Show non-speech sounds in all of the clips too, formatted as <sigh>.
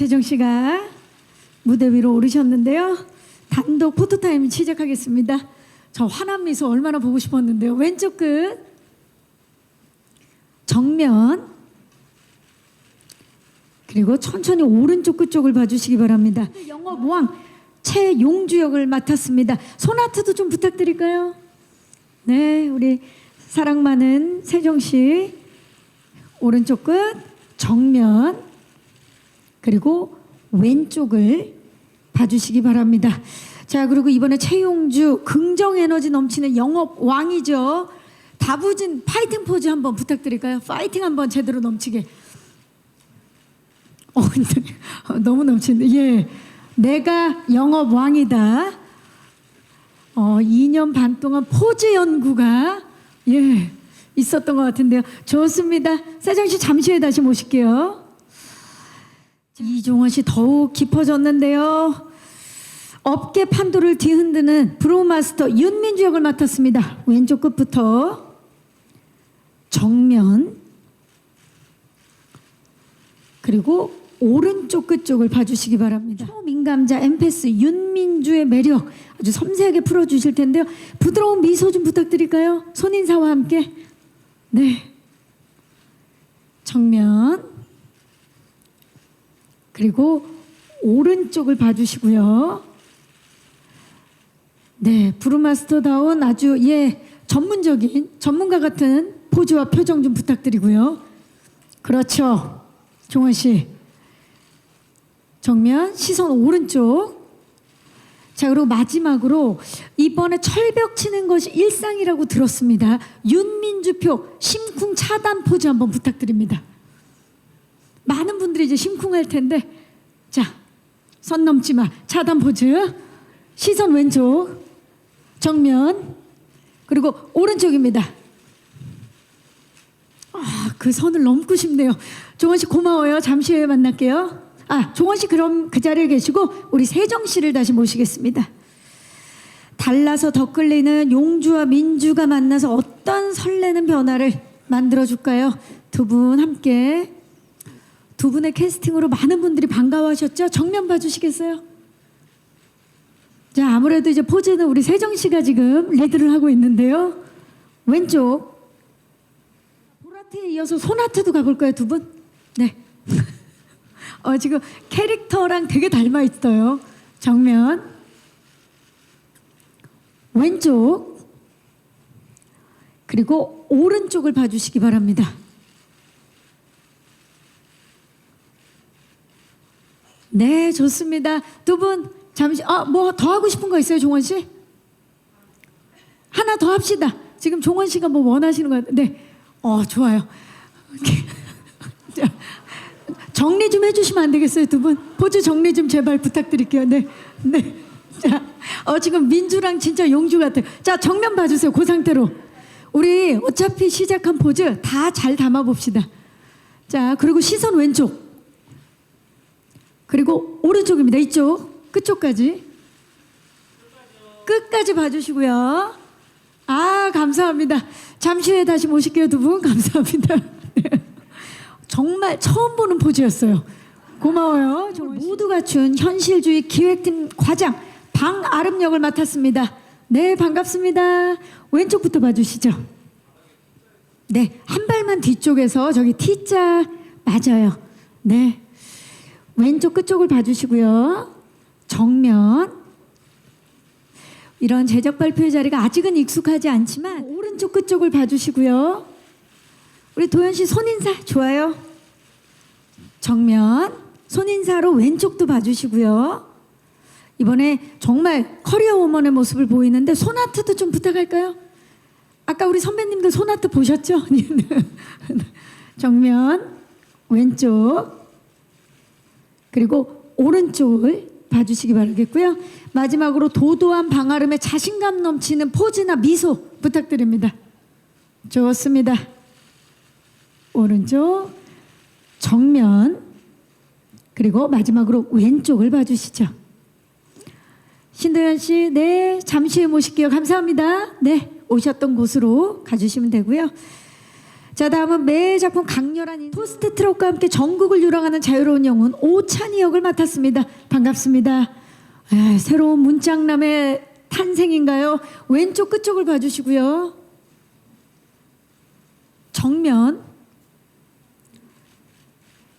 세정 씨가 무대 위로 오르셨는데요. 단독 포토타임 시작하겠습니다. 저 환한 미소 얼마나 보고 싶었는데요. 왼쪽 끝 정면 그리고 천천히 오른쪽 끝 쪽을 봐주시기 바랍니다. 영업 왕 최용주 역을 맡았습니다. 소나트도 좀 부탁드릴까요? 네, 우리 사랑 많은 세정 씨 오른쪽 끝 정면 그리고 왼쪽을 봐주시기 바랍니다. 자, 그리고 이번에 최용주 긍정 에너지 넘치는 영업 왕이죠. 다부진 파이팅 포즈 한번 부탁드릴까요? 파이팅 한번 제대로 넘치게. 어, <laughs> 너무 넘치는데 예, 내가 영업 왕이다. 어, 2년 반 동안 포즈 연구가 예 있었던 것 같은데요. 좋습니다. 세정 씨 잠시 후에 다시 모실게요. 이종원 씨 더욱 깊어졌는데요. 업계 판도를 뒤흔드는 브로마스터 윤민주 역을 맡았습니다. 왼쪽 끝부터 정면 그리고 오른쪽 끝쪽을 봐주시기 바랍니다. 초민감자 엠페스 윤민주의 매력 아주 섬세하게 풀어주실 텐데요. 부드러운 미소 좀 부탁드릴까요? 손인사와 함께 네 정면 그리고 오른쪽을 봐주시고요. 네, 브루마스터다운 아주 예 전문적인 전문가 같은 포즈와 표정 좀 부탁드리고요. 그렇죠, 종원 씨. 정면 시선 오른쪽. 자 그리고 마지막으로 이번에 철벽 치는 것이 일상이라고 들었습니다. 윤민주표 심쿵 차단 포즈 한번 부탁드립니다. 많은 분들이 이제 심쿵할 텐데. 자 선 넘지 마. 차단 포즈. 시선 왼쪽. 정면. 그리고 오른쪽입니다. 아 그 선을 넘고 싶네요. 종원 씨 고마워요. 잠시 후에 만날게요. 아 종원 씨 그럼 그 자리에 계시고 우리 세정 씨를 다시 모시겠습니다. 달라서 더 끌리는 용주와 민주가 만나서 어떤 설레는 변화를 만들어 줄까요? 두 분 함께 두 분의 캐스팅으로 많은 분들이 반가워하셨죠? 정면 봐주시겠어요? 자, 아무래도 이제 포즈는 우리 세정 씨가 지금 리드를 하고 있는데요. 왼쪽. 보라트에 이어서 소나트도 가볼까요, 두 분? 네. <laughs> 어, 지금 캐릭터랑 되게 닮아 있어요. 정면. 왼쪽. 그리고 오른쪽을 봐주시기 바랍니다. 네, 좋습니다. 두 분 잠시 아, 뭐 더 하고 싶은 거 있어요, 종원 씨? 하나 더 합시다. 지금 종원 씨가 뭐 원하시는 거. 네. 어, 좋아요. <laughs> 자, 정리 좀 해주시면 안 되겠어요, 두 분? 포즈 정리 좀 제발 부탁드릴게요. 네, 네. 자, 어 지금 민주랑 진짜 용주 같아요. 자, 정면 봐주세요. 그 상태로 우리 어차피 시작한 포즈 다 잘 담아 봅시다. 자, 그리고 시선 왼쪽. 그리고 오른쪽입니다. 이쪽 끝쪽까지 끝까지 봐주시고요. 아 감사합니다. 잠시 후에 다시 모실게요 두 분 감사합니다. 네. <laughs> 정말 처음 보는 포즈였어요. 고마워요. 모두 갖춘 현실주의 기획팀 과장 방아름 역을 맡았습니다. 네 반갑습니다. 왼쪽부터 봐주시죠. 네, 한 발만 뒤쪽에서 저기 T자 맞아요. 네. 왼쪽 끝쪽을 봐주시고요. 정면. 이런 제작 발표의 자리가 아직은 익숙하지 않지만 오른쪽 끝쪽을 봐주시고요. 우리 도현 씨 손인사 좋아요. 정면 손인사로 왼쪽도 봐주시고요. 이번에 정말 커리어 워먼의 모습을 보이는데 소나트도 좀 부탁할까요? 아까 우리 선배님들 소나트 보셨죠? <laughs> 정면 왼쪽 그리고 오른쪽을 봐주시기 바라겠고요. 마지막으로 도도한 방아름에 자신감 넘치는 포즈나 미소 부탁드립니다. 좋습니다. 오른쪽 정면 그리고 마지막으로 왼쪽을 봐주시죠. 신도현 씨, 네 잠시 후에 모실게요. 감사합니다. 네 오셨던 곳으로 가주시면 되고요. 자 다음은 매 작품 강렬한 인- 토스트 트럭과 함께 전국을 유랑하는 자유로운 영혼 오찬이 역을 맡았습니다. 반갑습니다. 에, 새로운 문장남의 탄생인가요? 왼쪽 끝쪽을 봐주시고요. 정면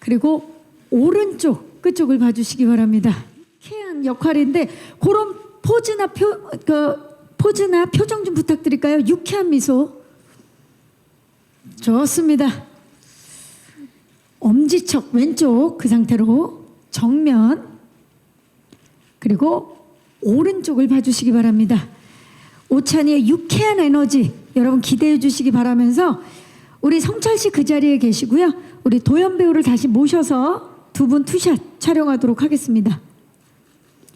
그리고 오른쪽 끝쪽을 봐주시기 바랍니다. 희한 역할인데 그런 포즈나 표, 그 포즈나 표정 좀 부탁드릴까요? 유쾌한 미소. 좋습니다. 엄지척 왼쪽 그 상태로 정면 그리고 오른쪽을 봐주시기 바랍니다. 오찬이의 유쾌한 에너지 여러분 기대해 주시기 바라면서 우리 성철 씨 그 자리에 계시고요. 우리 도연 배우를 다시 모셔서 두 분 투샷 촬영하도록 하겠습니다.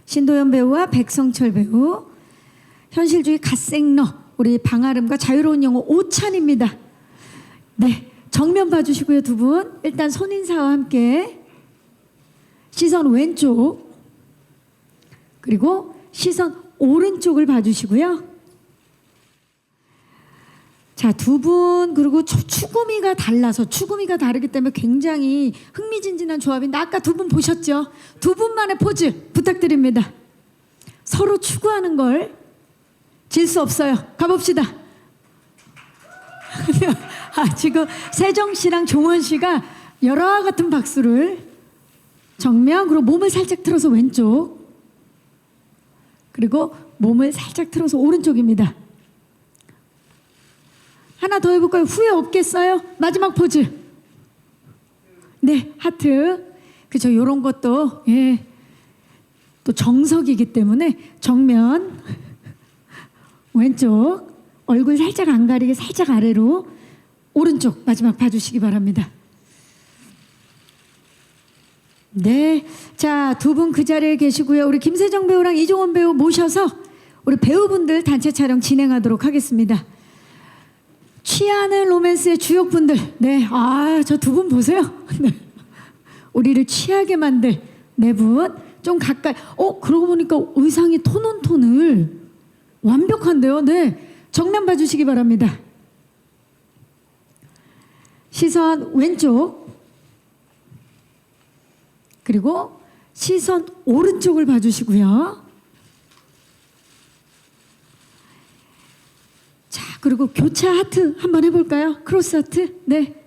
신도연 배우와 백성철 배우, 현실주의 갓생러 우리 방아름과 자유로운 영혼 오찬입니다. 네, 정면 봐주시고요 두 분. 일단 손 인사와 함께 시선 왼쪽 그리고 시선 오른쪽을 봐주시고요. 자, 두 분 그리고 추, 추구미가 달라서 추구미가 다르기 때문에 굉장히 흥미진진한 조합인데 아까 두 분 보셨죠? 두 분만의 포즈 부탁드립니다. 서로 추구하는 걸 질 수 없어요. 가봅시다. 아, 지금 세정 씨랑 종원 씨가 열화 같은 박수를 정면 그리고 몸을 살짝 틀어서 왼쪽 그리고 몸을 살짝 틀어서 오른쪽입니다. 하나 더 해볼까요? 후회 없겠어요? 마지막 포즈. 네, 하트. 그죠? 요런 것도, 예. 또 정석이기 때문에 정면, <laughs> 왼쪽, 얼굴 살짝 안 가리게 살짝 아래로, 오른쪽 마지막 봐주시기 바랍니다. 네. 자, 두 분 그 자리에 계시고요. 우리 김세정 배우랑 이종원 배우 모셔서 우리 배우분들 단체 촬영 진행하도록 하겠습니다. 취하는 로맨스의 주역분들. 네. 아, 저 두 분 보세요. <laughs> 네. 우리를 취하게 만들 네 분. 좀 가까이. 어, 그러고 보니까 의상이 톤온톤을 완벽한데요. 네. 정면 봐주시기 바랍니다. 시선 왼쪽. 그리고 시선 오른쪽을 봐주시고요. 자, 그리고 교차 하트 한번 해볼까요? 크로스 하트. 네.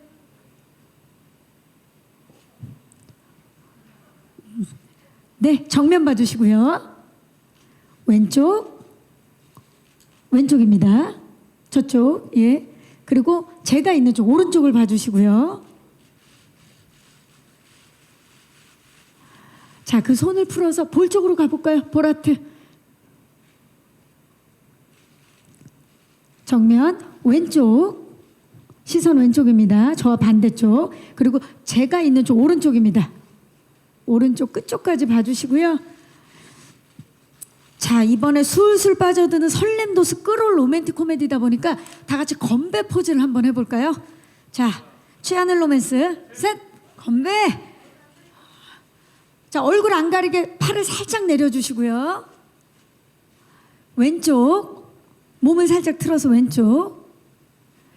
네, 정면 봐주시고요. 왼쪽, 왼쪽입니다. 저쪽, 예. 그리고 제가 있는 쪽 오른쪽을 봐주시고요. 자, 그 손을 풀어서 볼 쪽으로 가볼까요? 볼 하트. 정면 왼쪽 시선 왼쪽입니다. 저와 반대쪽 그리고 제가 있는 쪽 오른쪽입니다. 오른쪽 끝쪽까지 봐주시고요. 자 이번에 술술 빠져드는 설렘 도수 끌어올 로맨틱 코미디다 보니까 다 같이 건배 포즈를 한번 해볼까요? 자 취하는 로맨스 셋 건배. 자 얼굴 안 가리게 팔을 살짝 내려주시고요. 왼쪽 몸을 살짝 틀어서 왼쪽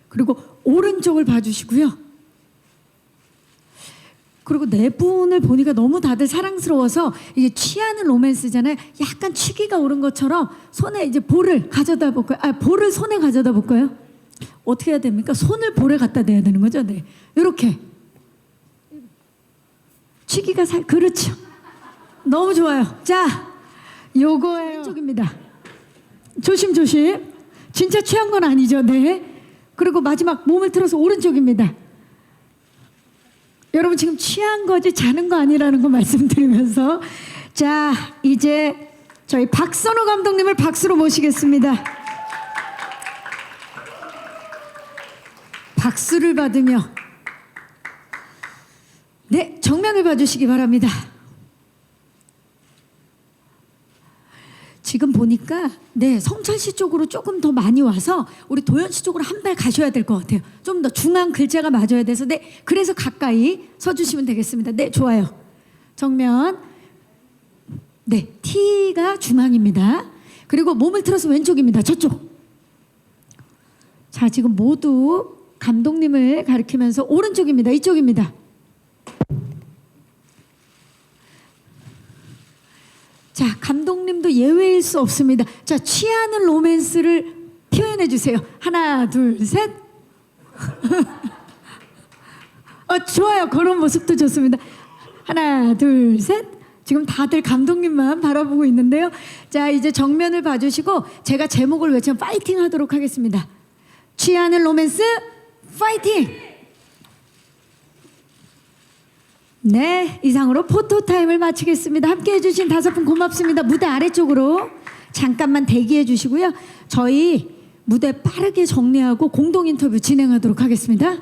그리고 오른쪽을 봐주시고요. 그리고 네 분을 보니까 너무 다들 사랑스러워서 이게 취하는 로맨스잖아요. 약간 취기가 오른 것처럼 손에 이제 볼을 가져다 볼까요? 아 볼을 손에 가져다 볼까요? 어떻게 해야 됩니까? 손을 볼에 갖다 대야 되는 거죠. 네, 이렇게 취기가 살 그렇죠. 너무 좋아요. 자, 요거예요. 왼쪽입니다. 조심 조심. 진짜 취한 건 아니죠. 네. 그리고 마지막 몸을 틀어서 오른쪽입니다. 여러분 지금 취한 거지 자는 거 아니라는 거 말씀드리면서 자 이제 저희 박선호 감독님을 박수로 모시겠습니다. 박수를 받으며 네 정면을 봐주시기 바랍니다. 지금 보니까 네 성철 씨 쪽으로 조금 더 많이 와서 우리 도현 씨 쪽으로 한 발 가셔야 될 것 같아요. 좀 더 중앙 글자가 맞아야 돼서 네 그래서 가까이 서주시면 되겠습니다. 네 좋아요. 정면 네 T가 중앙입니다. 그리고 몸을 틀어서 왼쪽입니다. 저쪽. 자 지금 모두 감독님을 가리키면서 오른쪽입니다. 이쪽입니다. 자, 감독님도 예외일 수 없습니다. 자, 취하는 로맨스를 표현해 주세요. 하나, 둘, 셋. <laughs> 어, 좋아요. 그런 모습도 좋습니다. 하나, 둘, 셋. 지금 다들 감독님만 바라보고 있는데요. 자, 이제 정면을 봐주시고 제가 제목을 외치면 파이팅 하도록 하겠습니다. 취하는 로맨스 파이팅! 네, 이상으로 포토타임을 마치겠습니다. 함께 해주신 다섯 분 고맙습니다. 무대 아래쪽으로 잠깐만 대기해 주시고요. 저희 무대 빠르게 정리하고 공동 인터뷰 진행하도록 하겠습니다.